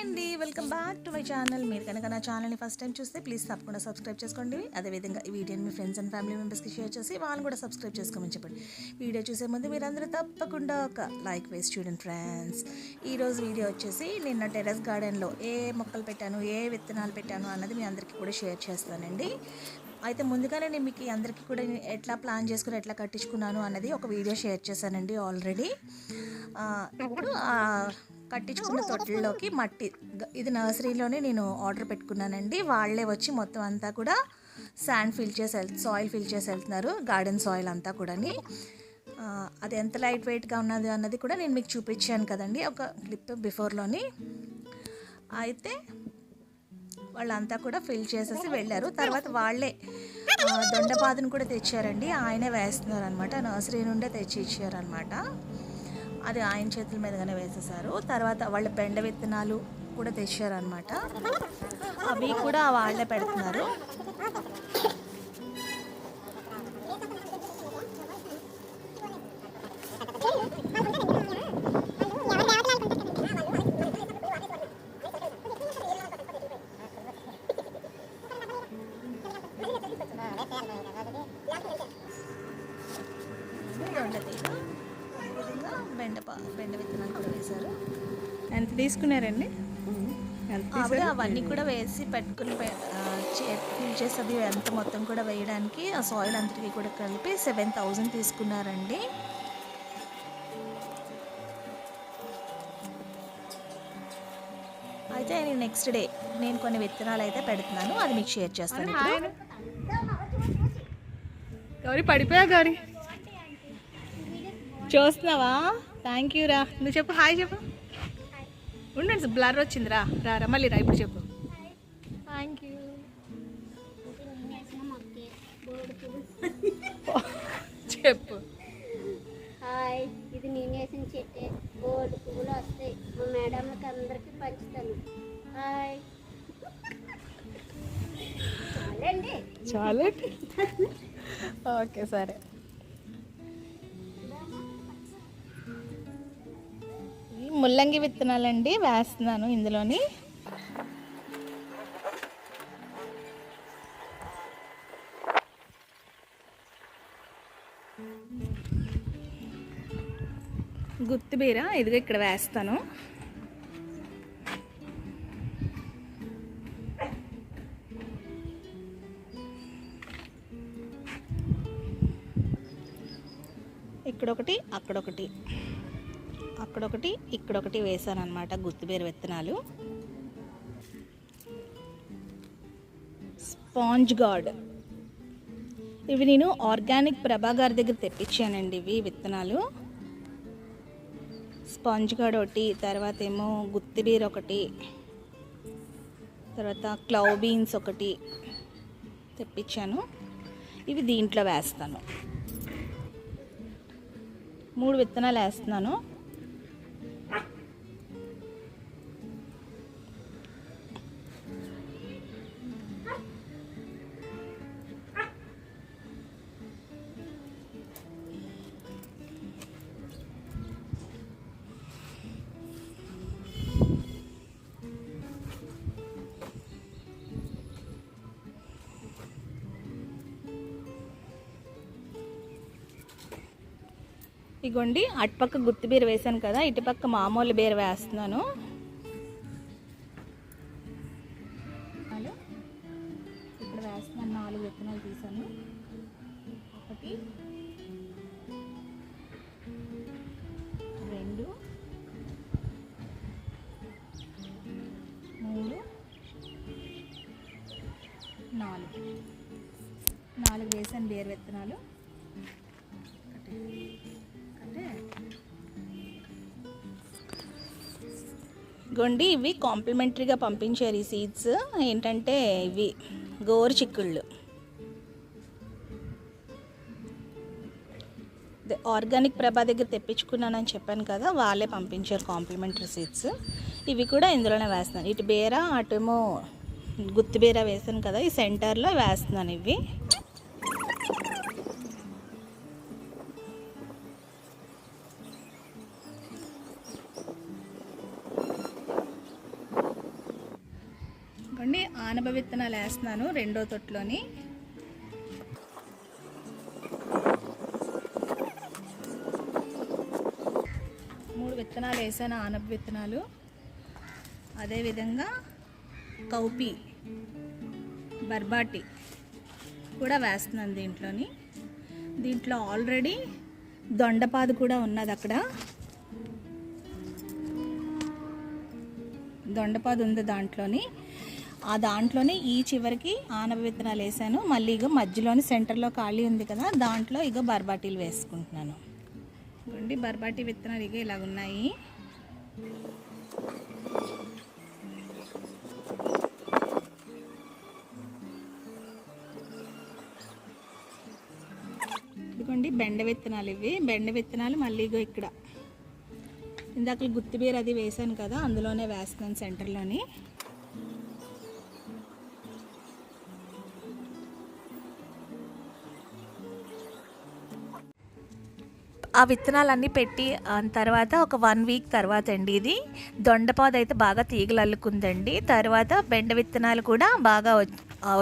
అండి. Welcome back to my channel. మీరు కనుక నా ఛానల్ని ఫస్ట్ టైం చూస్తే ప్లీజ్ తప్పకుండా సబ్స్క్రైబ్ చేసుకోండి. అదేవిధంగా ఈ వీడియోని మీ ఫ్రెండ్స్ అండ్ ఫ్యామిలీ మెంబర్స్కి షేర్ చేసి వాళ్ళని కూడా సబ్స్క్రైబ్ చేసుకోమని చెప్పండి. వీడియో చూసే ముందు మీరందరూ తప్పకుండా ఒక లైక్ వేసి స్టూడెంట్ ఫ్రెండ్స్. ఈరోజు వీడియో వచ్చేసి నిన్న టెర్రస్ గార్డెన్లో ఏ మొక్కలు పెట్టాను ఏ విత్తనాలు పెట్టాను అన్నది మీ అందరికీ కూడా షేర్ చేస్తానండి. అయితే ముందుగానే నేను మీకు అందరికీ కూడా నేను ఎట్లా ప్లాన్ చేసుకుని ఎట్లా కట్టించుకున్నాను అన్నది ఒక వీడియో షేర్ చేశానండి ఆల్రెడీ. ఇప్పుడు కట్టించుకున్న తొట్టల్లోకి మట్టి ఇది నర్సరీలోనే నేను ఆర్డర్ పెట్టుకున్నానండి. వాళ్ళే వచ్చి మొత్తం అంతా కూడా శాండ్ ఫిల్ చేసి వెళ్ సాయిల్ ఫిల్ చేసి వెళ్తున్నారు గార్డెన్ సాయిల్ అంతా కూడాని. అది ఎంత లైట్ వెయిట్గా ఉన్నది అన్నది కూడా నేను మీకు చూపించాను కదండి ఒక క్లిప్ బిఫోర్లోని. అయితే వాళ్ళంతా కూడా ఫిల్ చేసేసి వెళ్ళారు. తర్వాత వాళ్ళే దొండపాదును కూడా తెచ్చారండి. ఆయనే వేస్తున్నారు అనమాట నర్సరీ నుండే తెచ్చి ఇచ్చారనమాట అది ఆయన చేతుల మీదగానే వేసేసారు తర్వాత వాళ్ళ పెండ విత్తనాలు కూడా తెచ్చారనమాట అవి కూడా వాళ్ళే పెడుతున్నారు. దొండతీగ అదేవిధంగా బెండ బెండ విత్తనాలు కూడా వేశారు. ఎంత తీసుకున్నారండి? ఆవిడ అవన్నీ కూడా వేసి పెట్టుకుని ఫిల్ చేసేది ఎంత మొత్తం కూడా వేయడానికి ఆ సాయిల్ అంతటికి కూడా కలిపి సెవెన్ థౌజండ్ తీసుకున్నారండి. అయితే నెక్స్ట్ డే నేను కొన్ని విత్తనాలు అయితే పెడుతున్నాను అది మీకు షేర్ చేస్తాను గౌరీ పడిపోయా గౌరీ? చూస్తున్నావా? థ్యాంక్ యూ రా. నువ్వు చెప్పు హాయ్ చెప్పు. ఉండండి బ్లర్ వచ్చింది రా రా రా మళ్ళీ రా ఇప్పుడు చెప్పు. థ్యాంక్ యూ చెప్పు. హాయ్ ఇది నేను వేసిన చెట్టే. బోర్డు పువ్వులు వస్తాయి. మా మేడంలకి అందరికీ పంచుతాను. హాయ్ చాలండి. చాలు ఓకే సరే. ముల్లంగి విత్తనాలండి వేస్తున్నాను ఇందులోని. గుత్తిబీర ఇదిగో ఇక్కడ వేస్తాను. ఇక్కడొకటి అక్కడొకటి. అక్కడొకటి ఇక్కడొకటి వేసాను అనమాట గుత్తిబీర విత్తనాలు. Sponge gourd. ఇవి నేను ఆర్గానిక్ ప్రభా గారి దగ్గర తెప్పించానండి ఇవి విత్తనాలు. స్పాంజ్ గార్డ్ ఒకటి తర్వాత ఏమో గుత్తిబీర ఒకటి తర్వాత క్లౌ బీన్స్ ఒకటి తెప్పించాను. ఇవి దీంట్లో వేస్తాను. మూడు విత్తనాలు వేస్తున్నాను. ఇగోండి అటుపక్క గుత్తి బీర వేసాను కదా ఇటుపక్క మామూలు బీర వేస్తున్నాను. హలో ఇక్కడ వేస్తున్నాను నాలుగు విత్తనాలు తీసాను ఒకటి రెండు మూడు నాలుగు. నాలుగు వేసాను బీర విత్తనాలు. ఒకటి గొండి ఇవి కాంప్లిమెంటరీగా పంపించారు ఈ సీడ్స్. ఏంటంటే ఇవి గోరు చిక్కుళ్ళు. ఆర్గానిక్ ప్రభా దగ్గర తెప్పించుకున్నానని చెప్పాను కదా వాళ్ళే పంపించారు కాంప్లిమెంటరీ సీడ్స్. ఇవి కూడా ఇందులోనే వేస్తున్నాను. ఇటు బేర అటేమో గుత్తిబేర వేసాను కదా ఈ సెంటర్లో వేస్తున్నాను ఇవి. ఆనప విత్తనాలు వేస్తున్నాను రెండో తొట్టులోని. మూడు విత్తనాలు వేసాను ఆనప విత్తనాలు అదేవిధంగా కౌపి బర్బాటి కూడా వేస్తున్నాను దీంట్లోని. దీంట్లో ఆల్రెడీ దొండపాదు కూడా ఉన్నది అక్కడ. దొండపాదు ఉంది దాంట్లోని. ఆ దాంట్లోనే ఈ చివరికి ఆనప విత్తనాలు వేసాను. మళ్ళీ ఇక మధ్యలోని సెంటర్లో ఖాళీ ఉంది కదా దాంట్లో ఇగో బర్బాటీలు వేసుకుంటున్నాను. ఇదిగోండి బర్బాటీ విత్తనాలు ఇక ఇలాగ ఉన్నాయి. ఇదిగోండి బెండ విత్తనాలు ఇవి. బెండ విత్తనాలు మళ్ళీ ఇగో ఇక్కడ. ఇందాక గుత్తిబీర అది వేసాను కదా అందులోనే వేస్తున్నాను సెంటర్లోని. ఆ విత్తనాలన్నీ పెట్టి తర్వాత ఒక వన్ వీక్ తర్వాత అండి ఇది. దొండపాదు అయితే బాగా తీగలు అల్లుకుందండి. తర్వాత బెండ విత్తనాలు కూడా బాగా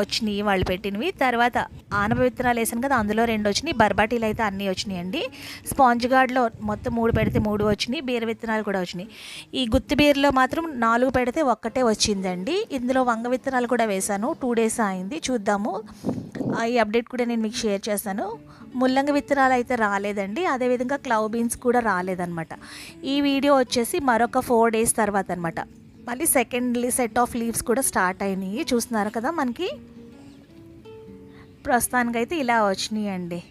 వచ్చినాయి వాళ్ళు పెట్టినవి. తర్వాత ఆనప విత్తనాలు వేసాను కదా అందులో రెండు వచ్చినాయి. బర్బాటీలు అయితే అన్నీ వచ్చినాయి అండి. స్పాంజ్ గార్డ్లో మొత్తం మూడు పెడితే మూడు వచ్చినాయి. బీర విత్తనాలు కూడా వచ్చినాయి. ఈ గుత్తి బీరలో మాత్రం నాలుగు పెడితే ఒక్కటే వచ్చిందండి. ఇందులో వంగ విత్తనాలు కూడా వేశాను టూ డేస్ అయింది చూద్దాము. ఈ అప్డేట్ కూడా నేను మీకు షేర్ చేస్తాను. ముల్లంగి విత్తనాలు అయితే రాలేదండి. అదేవిధంగా క్లౌ బీన్స్ కూడా రాలేదన్నమాట. ఈ వీడియో వచ్చేసి మరొక ఫోర్ డేస్ తర్వాత అనమాట మళ్ళీ సెకండ్ సెట్ ఆఫ్ లీవ్స్ కూడా స్టార్ట్ అయినాయి. చూస్తున్నారు కదా మనకి? ప్రస్తుతానికైతే ఇలా వచ్చినాయి అండి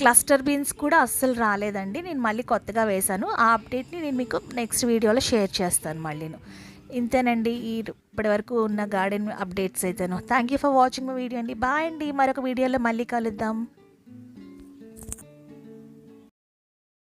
క్లస్టర్ బీన్స్ కూడా అస్సలు రాలేదండి. నేను మళ్ళీ కొత్తగా వేశాను. ఆ అప్డేట్ని నేను మీకు నెక్స్ట్ వీడియోలో షేర్ చేస్తాను మళ్ళీను. ఇంతేనండి. ఈ ఇప్పటి వరకు ఉన్న గార్డెన్ అప్డేట్స్ అయితేను. Thank you for watching my video అండి. బాయ్ అండి. మరొక వీడియోలో మళ్ళీ కలుద్దాం.